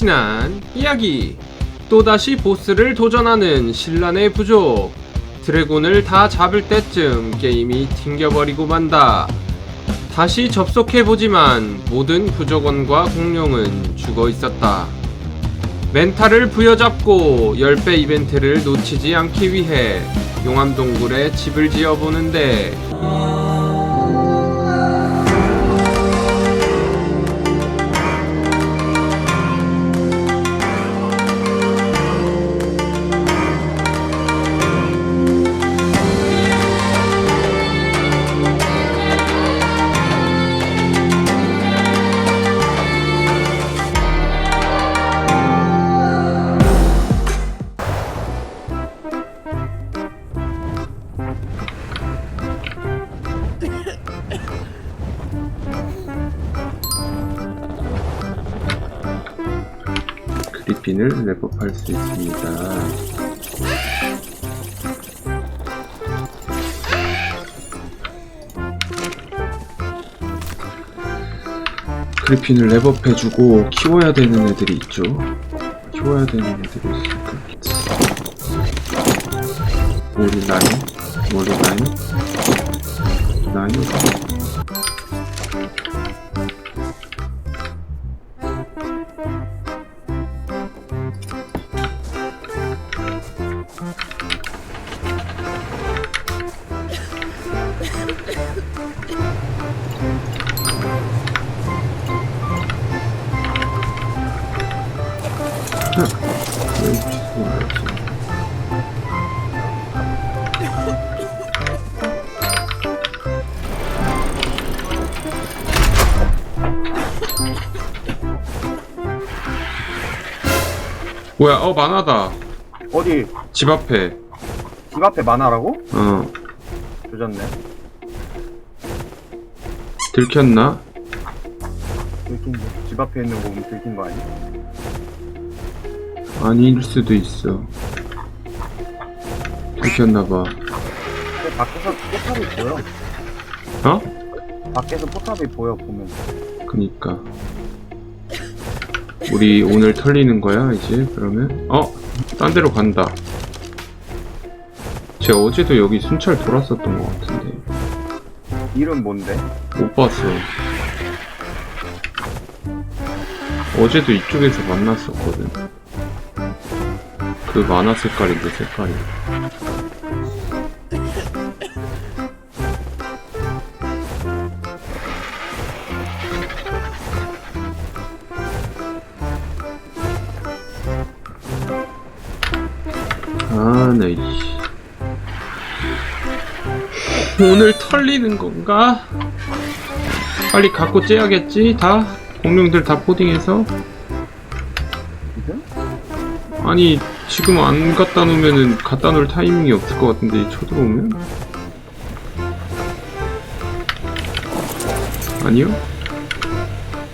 지난 이야기. 또다시 보스를 도전하는 신란의 부족. 드래곤을 다 잡을 때쯤 게임이 튕겨버리고 만다. 다시 접속해보지만 모든 부족원과 공룡은 죽어 있었다. 멘탈을 부여잡고 10배 이벤트를 놓치지 않기 위해 용암동굴에 집을 지어보는데 그리핀을 랩업할 수 있습니다. 그리핀을 랩업해주고 키워야 되는 애들이 있죠. 키워야 되는 애들이 있으니까. 머리 라인, 머리 라인, 라인. 뭐야? 어 만화다. 어디 집 앞에. 집 앞에 만화라고? 어 조졌네. 들켰나? 들킨 집 앞에 있는 거 보면 들킨 거 아니야? 아닐 수도 있어. 들켰나봐. 근데 밖에서 포탑이 보여. 어? 밖에서 포탑이 보여 보면. 그니까. 우리 오늘 털리는 거야, 이제? 그러면? 어? 딴 데로 간다. 제가 어제도 여기 순찰 돌았었던 것 같은데. 이름 뭔데? 못 봤어. 어제도 이쪽에서 만났었거든. 그 만화 색깔인데, 색깔이. 아, 네, 이씨. 오늘 털리는 건가? 빨리 갖고 째야겠지? 다? 공룡들 다 포딩해서? 아니, 지금 안 갖다 놓으면은 갖다 놓을 타이밍이 없을 것 같은데, 쳐들어오면? 아니요?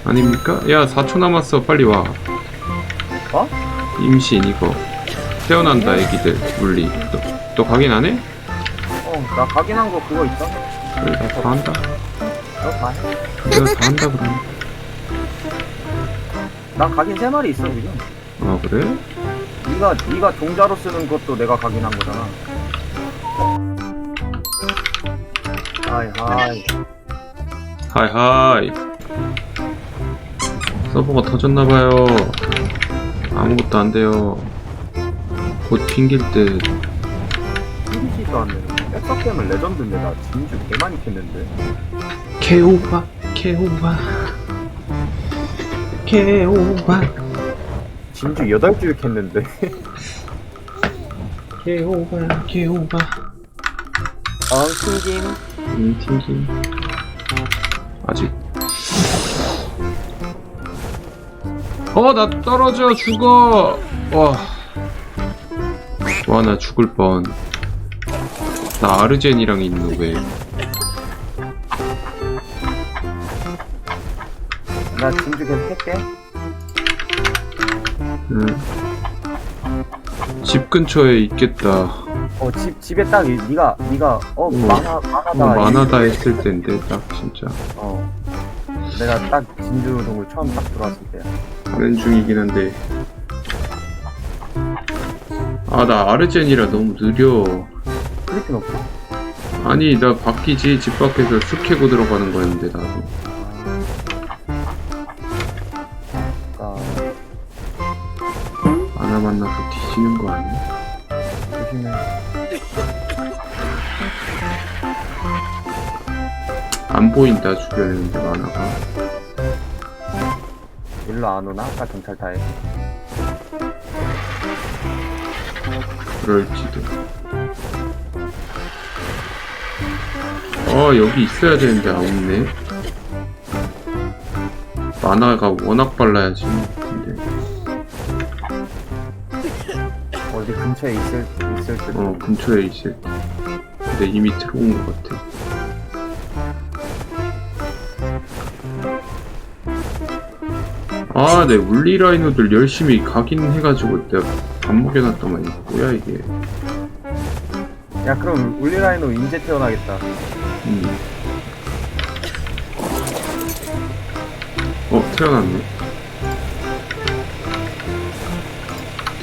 아닙니까? 야, 4초 남았어. 빨리 와. 어? 임신, 이거. 태어난다, 애기들. 물리. 너, 너 각인 안 해? 어, 나 각인한 거 그거 있어? 그래, 나다 한다. 너다 해. 내가 다 한다, 그럼. 나 각인 세 마리 있어 지금. 아, 그래? 네가 네가 종자로 쓰는 것도 내가 각인한 거잖아. 하이 하이. 하이하이 서버가 터졌나봐요 아무것도 안 돼요 곧 튕길 듯 튀기지도 않는. 백석 게임은 레전드인데 나 진주 개 많이 캤는데. 개오바 개오바 개오바 진주 여덟 줄 캤는데. 개오바 개오바 어, 튕김. 음 튕김. 아직. 어 나 떨어져 죽어. 와 와 나 죽을 뻔나 아르젠이랑 있는 왜. 나 진주 계속 캘게. 응. 집 근처에 있겠다. 어, 집, 집에 딱, 이- 니가, 니가, 어, 음. 만화, 어, 만화다. 했을 텐데, 딱 진짜. 어. 내가 딱 진주 동굴 처음 딱 들어왔을 때야. 가는 중이긴 한데 아 나 아르젠이라 너무 느려 클리핀 없어? 아니 나 바뀌지 집 밖에서 숲 캐고 들어가는 거였는데 나도 만화 만나서 뒤지는 거 아니야? 조심해. 안 보인다 주변에 근데 만화가 일로 안 오나? 아까 경찰 타에. 그럴지도 어 여기 있어야 되는데 아 없네 만화가 워낙 빨라야지 근처에 있을, 있을 듯. 어 근처에 있을 때 근데 이미 들어온 것 같아 아, 네, 울리 라이너들 열심히 가긴 해가지고 내가 안 먹여놨더만 이게 뭐야 이게 야, 그럼 울리 라이노 인제 태어나겠다. 음. 어, 태어났네.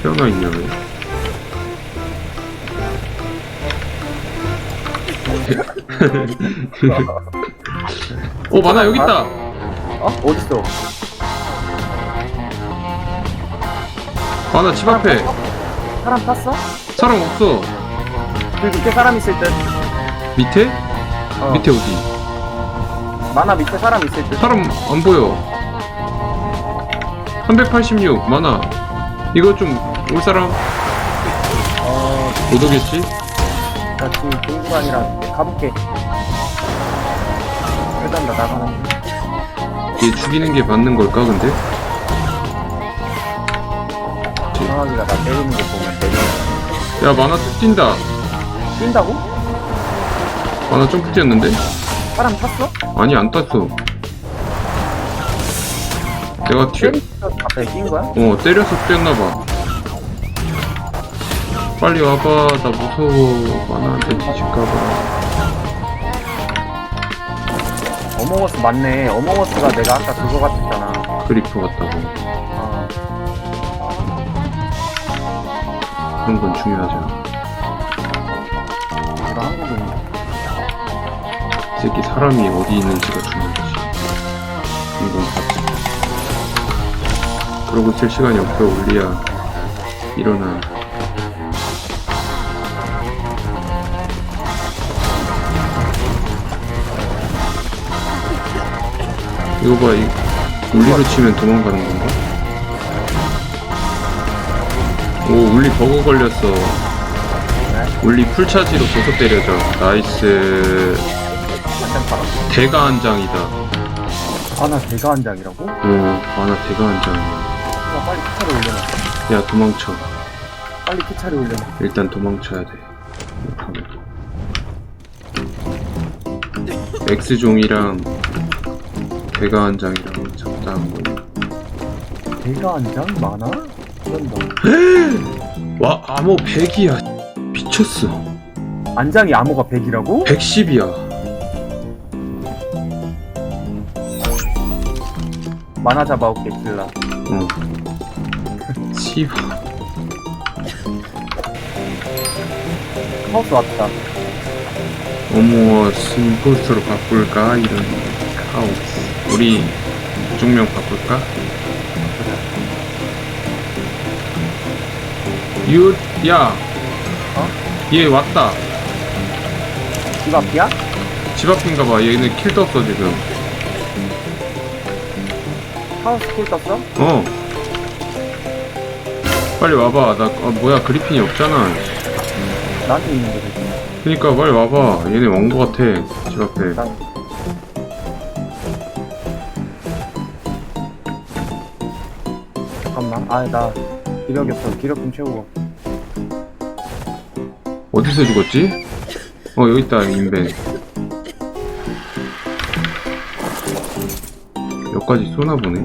태어나 있냐, 왜? 어, 만화 여기 있다! 어? 어딨어? 만화 집 앞에! 사람 탔어? 사람 없어! 그 밑에 사람 있을 듯. 밑에? 어. 밑에 어디? 만화 밑에 사람 있을 듯. 사람 안 보여. 386, 만화. 이거 좀 올 사람 어, 못 오겠지? 나 지금 공부가 아니라 가볼게. 일단 나 나가는. 얘 죽이는 게 맞는 걸까, 근데? 상황이가 나 때리는 거 보면 때리는 야, 만화 뚝 뛴다. 뛴다고? 만화 점프 뛰었는데? 사람 탔어? 아니, 안 땄어. 내가 튀어, 때리면서 뛴 거야? 어, 때려서 뛰었나봐. 빨리 와봐. 나 무서워. 만화한테 뒤질까봐. 어몽어스 맞네. 어몽어스가 내가 아까 그거 같았잖아. 크리퍼 같다고. 아, 그런 건 중요하지 않아. 내가 한국인. 이 새끼 사람이 어디 있는지가 중요하지. 이건 봤지. 그러고 있을 시간이 없어, 울리야. 일어나. 이거 봐, 이, 울리로 치면 도망가는 건가? 오, 울리 버거 걸렸어. 울리 풀차지로 계속 때려줘. 나이스. 대가 한 장이다. 아나 대가 한 장이라고? 어, 만화 대가 한 장이야. 야, 빨리 키차를 올려놔. 야, 도망쳐. 빨리 키차를 올려놔. 일단 도망쳐야 돼. X종이랑 대가 한 장이랑 적당한 거. 대가 한 장? 많아? 그런다. 와, 암호 100이야. 미쳤어. 안장이 암호가 100이라고? 110이야. 만화 잡아올게, 길라. 어. 씨발. 하우스 왔다. 어머, 심포스터로 바꿀까? 이런 카오스. 우리 부종명 바꿀까? 유, 야. 어? 얘 왔다. 집 앞이야? 집 앞인가 봐. 얘는 킬 떴어, 지금. 하우스 킬 떴어? 어. 빨리 와봐. 나, 아, 뭐야, 그리핀이 없잖아. 나한테 있는데. 그니까 빨리 와봐. 얘네 왕도 같아. 집 앞에. 난... 아, 나 기력이 없어. 기력 좀 채우고. 어디서 죽었지? 어, 여기 있다, 인벤. 여기까지 쏘나 보네.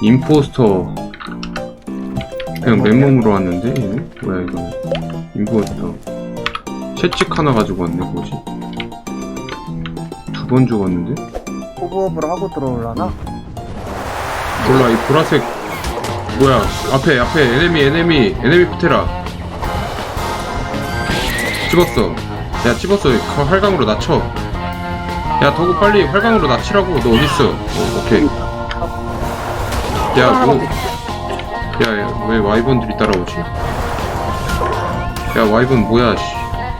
임포스터. 그냥 맨몸으로 왔는데, 얘네? 뭐야, 이거. 임포스터. 채찍 하나 가지고 왔네, 뭐지? 두 번 죽었는데? 호부업을 하고 들어올라나? 몰라 이 보라색 뭐야? 앞에 앞에. 에네미 에네미. 에네미 프테라. 찍었어. 야 찍었어. 가- 활강으로 낮춰. 야 더구 빨리 활강으로 낮추라고. 너 어딨어? 어, 오케이. 야뭐 야왜 와이번들이 따라오지? 야 와이번 뭐야 씨.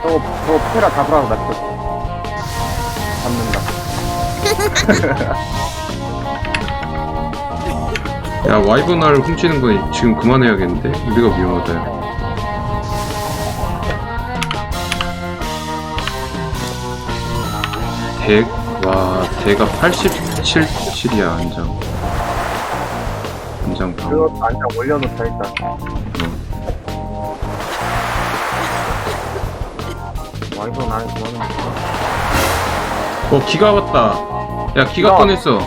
저거, 저거 테라 잡으라고 나 잡는다. 야 와이번알 훔치는 거 지금 그만해야겠는데 우리가 위험하다 야. 덱? 와 대가 87이야 안장 안장 방 그거 안장 올려놓자, 일단. 와이번 안에 그거는. 어 기가 왔다 야 기가 기가 꺼냈어